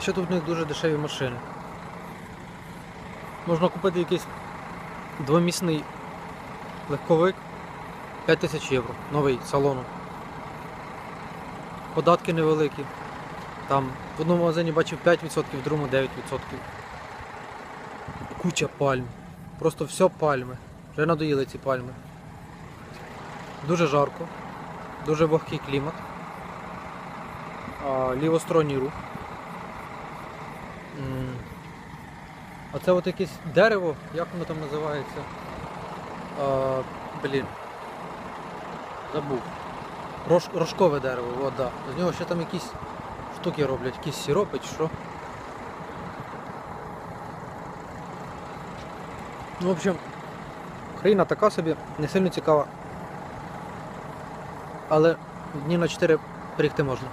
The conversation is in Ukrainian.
А ще тут в них дуже дешеві машини. Можна купити якийсь двомісний легковик 5 тисяч євро. Новий салону. Податки невеликі. Там в одному магазині бачив 5%, в другому 9%. Куча пальм. Просто все пальми. Вже надоїли ці пальми. Дуже жарко, дуже вогкий клімат. Лівосторонній рух. А це от якесь дерево, як воно там називається? А, блін. Забув. Рож, рожкове дерево, от, да. З нього ще там якісь штуки роблять, якісь сиропи чи що. Ну, в общем, країна така собі, не сильно цікава. Але дні на 4 перейти можна.